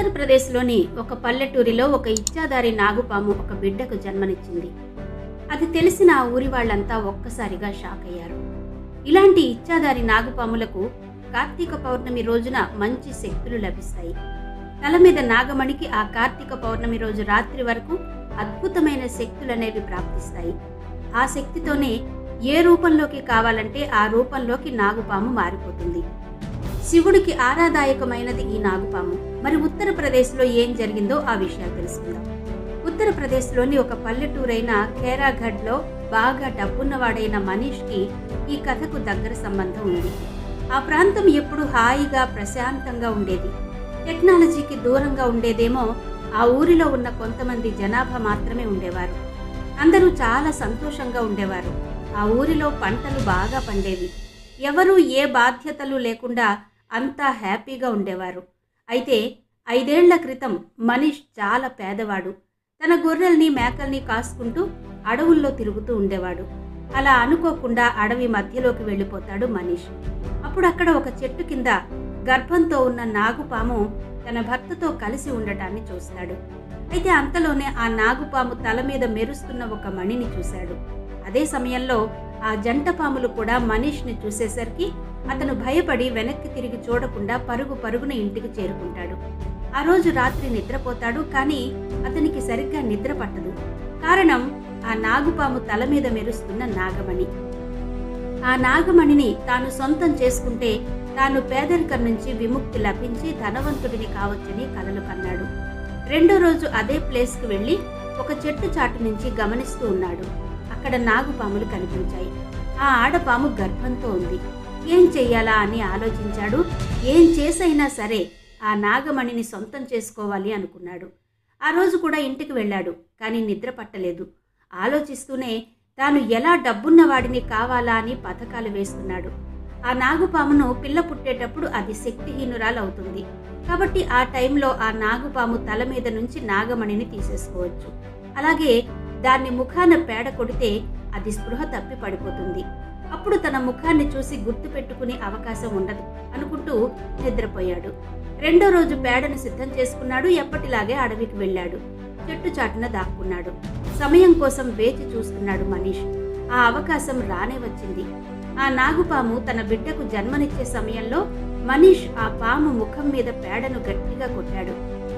ఉత్తరప్రదేశ్లోని ఒక పల్లెటూరిలో ఒక ఇచ్చాదారి నాగుపాము ఒక బిడ్డకు జన్మనిచ్చింది. అది తెలిసిన ఆ ఊరి వాళ్ళంతా ఒక్కసారిగా షాక్ అయ్యారు. ఇలాంటి ఇచ్చాదారి నాగుపాములకు కార్తీక పౌర్ణమి రోజున మంచి శక్తులు లభిస్తాయి. తల మీద నాగమణికి ఆ కార్తీక పౌర్ణమి రోజు రాత్రి వరకు అద్భుతమైన శక్తులనేవి ప్రాప్తిస్తాయి. ఆ శక్తితోనే ఏ రూపంలోకి కావాలంటే ఆ రూపంలోకి నాగుపాము మారిపోతుంది. శివుడికి ఆరాదాయకమైనది ఈ నాగుపాము. మరి ఉత్తరప్రదేశ్లో ఏం జరిగిందో ఆ విషయాలు తెలుసుకుందాం. ఉత్తరప్రదేశ్లోని ఒక పల్లెటూరైన ఖేరాఘడ్లో బాగా డబ్బున్నవాడైన మనీష్కి ఈ కథకు దగ్గర సంబంధం ఉంది. ఆ ప్రాంతం ఎప్పుడు హాయిగా ప్రశాంతంగా ఉండేది. టెక్నాలజీకి దూరంగా ఉండేదేమో ఆ ఊరిలో ఉన్న కొంతమంది జనాభా మాత్రమే ఉండేవారు. అందరూ చాలా సంతోషంగా ఉండేవారు. ఆ ఊరిలో పంటలు బాగా పండేవి. ఎవరూ ఏ బాధ్యతలు లేకుండా అంతా హ్యాపీగా ఉండేవారు. అయితే ఐదేళ్ళ క్రితం మనీష్ చాలా పేదవాడు. తన గొర్రెల్ని మేకల్ని కాసుకుంటూ అడవుల్లో తిరుగుతూ ఉండేవాడు. అలా అనుకోకుండా అడవి మధ్యలోకి వెళ్ళిపోతాడు మనీష్. అప్పుడు అక్కడ ఒక చెట్టు కింద గర్భంతో ఉన్న నాగుపాము తన భర్తతో కలిసి ఉండటాన్ని చూస్తాడు. అయితే అంతలోనే ఆ నాగుపాము తల మీద మెరుస్తున్న ఒక మణిని చూశాడు. అదే సమయంలో ఆ జంట పాములు కూడా మనీష్ని చూసేసరికి అతను భయపడి వెనక్కి తిరిగి చూడకుండా పరుగు పరుగున ఇంటికి చేరుకుంటాడు. ఆ రోజు రాత్రి నిద్రపోతాడు కానీ అతనికి సరిగ్గా నిద్ర పట్టదు. కారణం ఆ నాగుపాము తల మీద మెరుస్తున్న నాగమణి. ఆ నాగమణిని తాను సొంతం చేసుకుంటే తాను పేదరికం నుంచి విముక్తి లభించి ధనవంతుడిని కావచ్చని కలలు కన్నాడు. రెండో రోజు అదే ప్లేస్కి వెళ్ళి ఒక చెట్టు చాటు నుంచి గమనిస్తూ ఉన్నాడు. అక్కడ నాగుపాములు కనిపించాయి. ఆ ఆడపాము గర్భంతో ఉంది. ఏం చెయ్యాలా అని ఆలోచించాడు. ఏం చేసైనా సరే ఆ నాగమణిని సొంతం చేసుకోవాలి అనుకున్నాడు. ఆ రోజు కూడా ఇంటికి వెళ్ళాడు కానీ నిద్ర పట్టలేదు. ఆలోచిస్తూనే తాను ఎలా డబ్బున్నవాడిని కావాలా అని పథకాలు వేస్తున్నాడు. ఆ నాగుపామును పిల్ల పుట్టేటప్పుడు అది శక్తిహీనురాలవుతుంది. కాబట్టి ఆ టైంలో ఆ నాగుపాము తల మీద నుంచి నాగమణిని తీసేసుకోవచ్చు. అలాగే దాన్ని ముఖాన పేడ కొడితే అది స్పృహ తప్పి పడిపోతుంది. అప్పుడు తన ముఖాన్ని చూసి గుర్తు పెట్టుకునే అవకాశం ఉండదు అనుకుంటూ నిద్రపోయాడు. రెండో రోజు పేడను సిద్ధం చేసుకున్నాడు ఎప్పటిలాగే అడవికి వెళ్ళాడు. చెట్టు చాటున దాక్కున్నాడు. సమయం కోసం వేచి చూస్తున్నాడు మనీష్. ఆ అవకాశం రానే వచ్చింది. ఆ నాగుపాము తన బిడ్డకు జన్మనిచ్చే సమయంలో మనీష్ ఆ పాము ముఖం మీద పేడను గట్టిగా కొట్టాడు.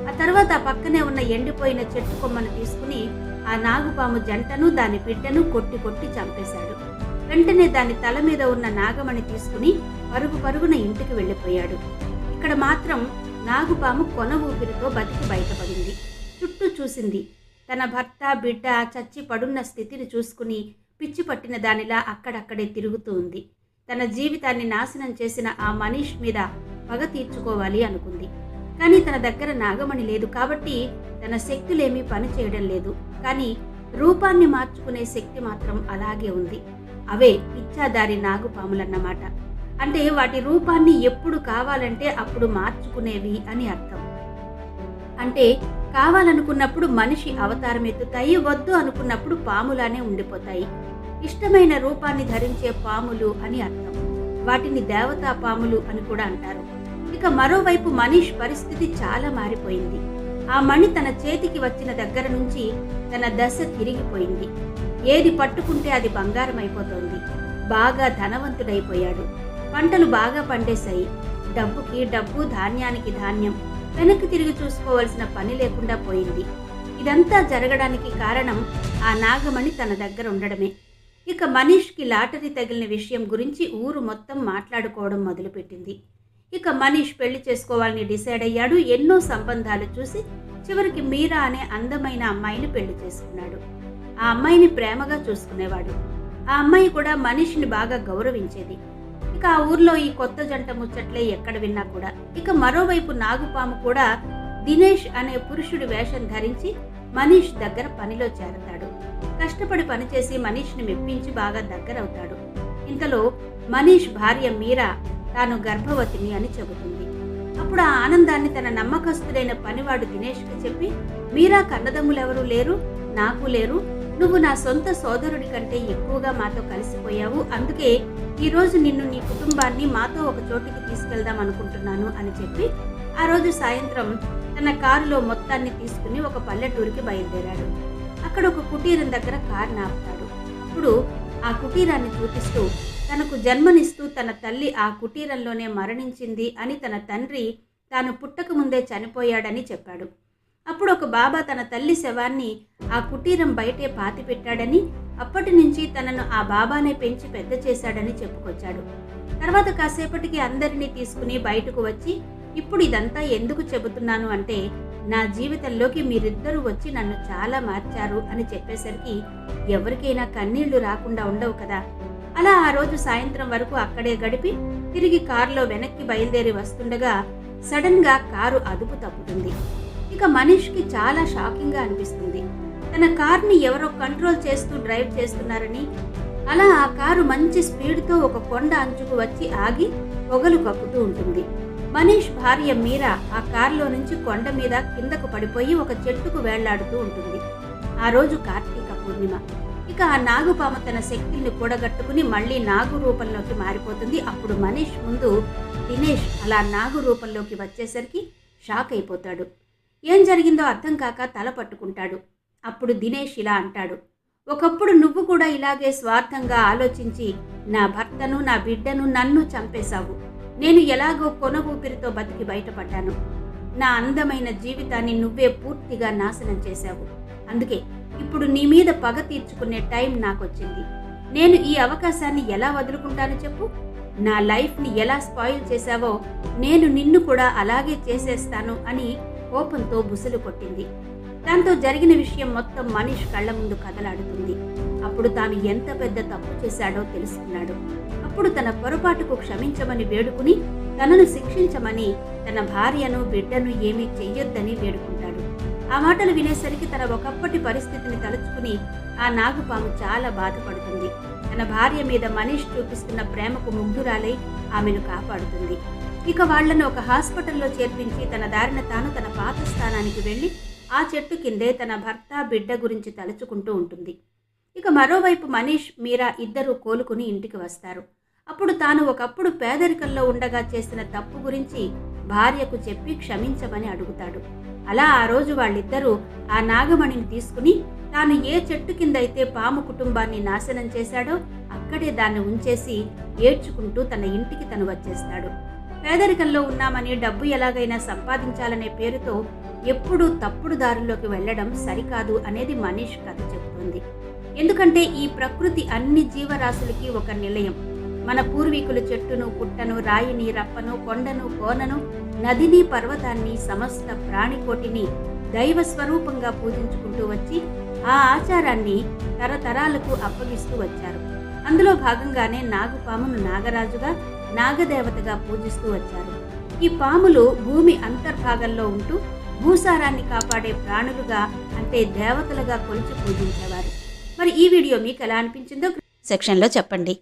ఆ తర్వాత పక్కనే ఉన్న ఎండిపోయిన చెట్టు కొమ్మను తీసుకుని ఆ నాగుపాము జంటను దాని బిడ్డను కొట్టి కొట్టి చంపేశాడు. వెంటనే దాని తల మీద ఉన్న నాగమణి తీసుకుని పరుగు పరుగున ఇంటికి వెళ్ళిపోయాడు. ఇక్కడ మాత్రం నాగుపాము కొన ఊపిరితో బతికి బయటపడింది. చుట్టూ చూసింది. తన భర్త బిడ్డ చచ్చి పడున్న స్థితిని చూసుకుని పిచ్చి పట్టిన దానిలా అక్కడక్కడే తిరుగుతూ ఉంది. తన జీవితాన్ని నాశనం చేసిన ఆ మనీష్ మీద పగ తీర్చుకోవాలి అనుకుంది. కానీ తన దగ్గర నాగమణి లేదు కాబట్టి తన శక్తులేమీ పని చేయడం లేదు. కానీ రూపాన్ని మార్చుకునే శక్తి మాత్రం అలాగే ఉంది. అవే ఇచ్చాదారి నాగుపాములన్నమాట అంటే వాటి రూపాన్ని ఎప్పుడు కావాలంటే అప్పుడు మార్చుకునేవి అని అర్థం. అంటే కావాలనుకున్నప్పుడు మనిషి అవతారం ఎత్తుతాయి వద్దు అనుకున్నప్పుడు పాములానే ఉండిపోతాయి. ఇష్టమైన రూపాన్ని ధరించే పాములు అని అర్థం. వాటిని దేవతా పాములు అని కూడా అంటారు. ఇక మరోవైపు మనీష్ పరిస్థితి చాలా మారిపోయింది. ఆ మణి తన చేతికి వచ్చిన దగ్గర నుంచి తన దశ తిరిగిపోయింది. ఏది పట్టుకుంటే అది బంగారం అయిపోతోంది బాగా ధనవంతుడైపోయాడు. పంటలు బాగా పండేశాయి. డబ్బుకి డబ్బు ధాన్యానికి ధాన్యం వెనక్కి తిరిగి చూసుకోవాల్సిన పని లేకుండా పోయింది. ఇదంతా జరగడానికి కారణం ఆ నాగమణి తన దగ్గర ఉండడమే. ఇక మనీష్కి లాటరీ తగిలిన విషయం గురించి ఊరు మొత్తం మాట్లాడుకోవడం మొదలుపెట్టింది. ఇక మనీష్ పెళ్ళి చేసుకోవాలని డిసైడ్ అయ్యాడు. ఎన్నో సంబంధాలు చూసి చివరికి మీరా అనే అందమైన అమ్మాయిని పెళ్ళి చేసుకున్నాడు. ఆ అమ్మాయిని ప్రేమగా చూసుకునేవాడు. ఆ అమ్మాయి కూడా మనీష్ని బాగా గౌరవించేది. ఇక ఆ ఊర్లో ఈ కొత్త జంట ముచ్చట్లే ఎక్కడ విన్నా కూడా. ఇక మరోవైపు నాగుపాము కూడా దినేష్ అనే పురుషుడి వేషం ధరించి మనీష్ దగ్గర పనిలో చేరతాడు. కష్టపడి పనిచేసి మనీష్ని మెప్పించి బాగా దగ్గరవుతాడు. ఇంతలో మనీష్ భార్య మీరా తాను గర్భవతిని అని చెబుతుంది. అప్పుడు ఆ ఆనందాన్ని తన నమ్మకస్తుడైన పనివాడు దినేష్కి చెప్పి మీరా కన్నదమ్ములెవరూ లేరు? నాకు లేరు. నువ్వు నా సొంత సోదరుడి కంటే ఎక్కువగా మాతో కలిసిపోయావు. అందుకే ఈరోజు నిన్ను నీ కుటుంబాన్ని మాతో ఒక చోటికి తీసుకెళ్దాం అనుకుంటున్నాను అని చెప్పి ఆ రోజు సాయంత్రం తన కారులో మొత్తాన్ని తీసుకుని ఒక పల్లెటూరికి బయలుదేరాడు. అక్కడ ఒక కుటీరం దగ్గర కారు నాపుతాడు. అప్పుడు ఆ కుటీరాన్ని చూపిస్తూ తనకు జన్మనిస్తూ తన తల్లి ఆ కుటీరంలోనే మరణించింది అని తన తండ్రి తాను పుట్టక ముందే చనిపోయాడని చెప్పాడు. అప్పుడు ఒక బాబా తన తల్లి శవాన్ని ఆ కుటీరం బయటే పాతిపెట్టాడని అప్పటి నుంచి తనను ఆ బాబానే పెంచి పెద్ద చేశాడని చెప్పుకొచ్చాడు. తర్వాత కాసేపటికి అందరినీ తీసుకుని బయటకు వచ్చి ఇప్పుడు ఇదంతా ఎందుకు చెబుతున్నాను అంటే నా జీవితంలోకి మీరిద్దరూ వచ్చి నన్ను చాలా మార్చారు అని చెప్పేసరికి ఎవరికైనా కన్నీళ్ళు రాకుండా ఉండవు కదా అలా ఆ రోజు సాయంత్రం వరకు అక్కడే గడిపి తిరిగి కారులో వెనక్కి బయలుదేరి వస్తుండగా సడన్గా కారు అదుపు తప్పుతుంది. ఇక మనీష్కి చాలా షాకింగ్గా అనిపిస్తుంది. తన కార్ని ఎవరో కంట్రోల్ చేస్తూ డ్రైవ్ చేస్తున్నారని అలా ఆ కారు మంచి స్పీడ్తో ఒక కొండ అంచుకు వచ్చి ఆగి పొగలు కప్పుతూ ఉంటుంది. మనీష్ భార్య మీరా ఆ కారులో నుంచి కొండ మీద కిందకు పడిపోయి ఒక చెట్టుకు వేళ్ళాడుతూ ఉంటుంది. ఆ రోజు కార్తీక పూర్ణిమ. ఇక ఆ నాగుపాము తన శక్తిని కూడగట్టుకుని మళ్ళీ నాగు రూపంలోకి మారిపోతుంది. అప్పుడు మనీష్ ముందు దినేష్ అలా నాగు రూపంలోకి వచ్చేసరికి షాక్ అయిపోతాడు. ఏం జరిగిందో అర్థం కాక తల పట్టుకుంటాడు. అప్పుడు దినేష్ ఇలా అంటాడు. ఒకప్పుడు నువ్వు కూడా ఇలాగే స్వార్థంగా ఆలోచించి నా భర్తను నా బిడ్డను నన్ను చంపేశావు. నేను ఎలాగో కొన ఊపిరితో బతికి బయటపడ్డాను. నా అందమైన జీవితాన్ని నువ్వే పూర్తిగా నాశనం చేశావు. అందుకే ఇప్పుడు నీ మీద పగ తీర్చుకునే టైం నాకొచ్చింది. నేను ఈ అవకాశాన్ని ఎలా వదులుకుంటాను చెప్పు? నా లైఫ్ని ఎలా స్పాయిల్ చేశావో నేను నిన్ను కూడా అలాగే చేసేస్తాను అని కోపంతో బుసలు కొట్టింది. దాంతో జరిగిన విషయం మొత్తం మనీష్ కళ్ళ ముందు కదలాడుతుంది. అప్పుడు తాను ఎంత పెద్ద తప్పు చేశాడో తెలుసుకున్నాడు. అప్పుడు తన పొరపాటుకు క్షమించమని వేడుకుని తనను శిక్షించమని తన భార్యను బిడ్డను ఏమీ చెయ్యొద్దని వేడుకుంటాడు. ఆ మాటలు వినేసరికి తన ఒకప్పటి పరిస్థితిని తలుచుకుని ఆ నాగుపాము చాలా బాధపడుతుంది. తన భార్య మీద మనీష్ చూపిస్తున్న ప్రేమకు ముగ్ధురాలై ఆమెను కాపాడుతుంది. ఇక వాళ్ళను ఒక హాస్పిటల్లో చేర్పించి తన దారిన తాను తన పాత స్థానానికి వెళ్ళి ఆ చెట్టు కిందే తన భర్త బిడ్డ గురించి తలుచుకుంటూ ఉంటుంది. ఇక మరోవైపు మనీష్ మీరా ఇద్దరూ కోలుకుని ఇంటికి వస్తారు. అప్పుడు తాను ఒకప్పుడు పేదరికంలో ఉండగా చేసిన తప్పు గురించి భార్యకు చెప్పి క్షమించమని అడుగుతాడు. అలా ఆ రోజు వాళ్ళిద్దరూ ఆ నాగమణిని తీసుకుని తాను ఏ చెట్టు కింద అయితే పాము కుటుంబాన్ని నాశనం చేశాడో అక్కడే దాన్ని ఉంచేసి ఏడ్చుకుంటూ తన ఇంటికి తను వచ్చేస్తాడు. పేదరికంలో ఉన్నామని డబ్బు ఎలాగైనా సంపాదించాలనే పేరుతో ఎప్పుడూ తప్పుడు దారుల్లోకి వెళ్ళడం సరికాదు అనేది మనీష్ కథ చెబుతుంది ఎందుకంటే ఈ ప్రకృతి అన్ని జీవరాశులకి ఒక నిలయం. మన పూర్వీకులు చెట్టును పుట్టను రాయిని రప్పను కొండను కోనను నదిని పర్వతాన్ని సమస్త ప్రాణికోటిని దైవ స్వరూపంగా పూజించుకుంటూ వచ్చి ఆ ఆచారాన్ని తరతరాలకు అప్పగిస్తూ వచ్చారు. అందులో భాగంగానే నాగుపామును నాగరాజుగా నాగదేవతగా పూజిస్తూ వచ్చారు. ఈ పాములు భూమి అంతర్భాగంలో ఉంటూ భూసారాన్ని కాపాడే ప్రాణులుగా అంటే దేవతలుగా కొలిచి పూజించేవారు. మరి ఈ వీడియో మీకు ఎలా అనిపించిందో సెక్షన్లో చెప్పండి.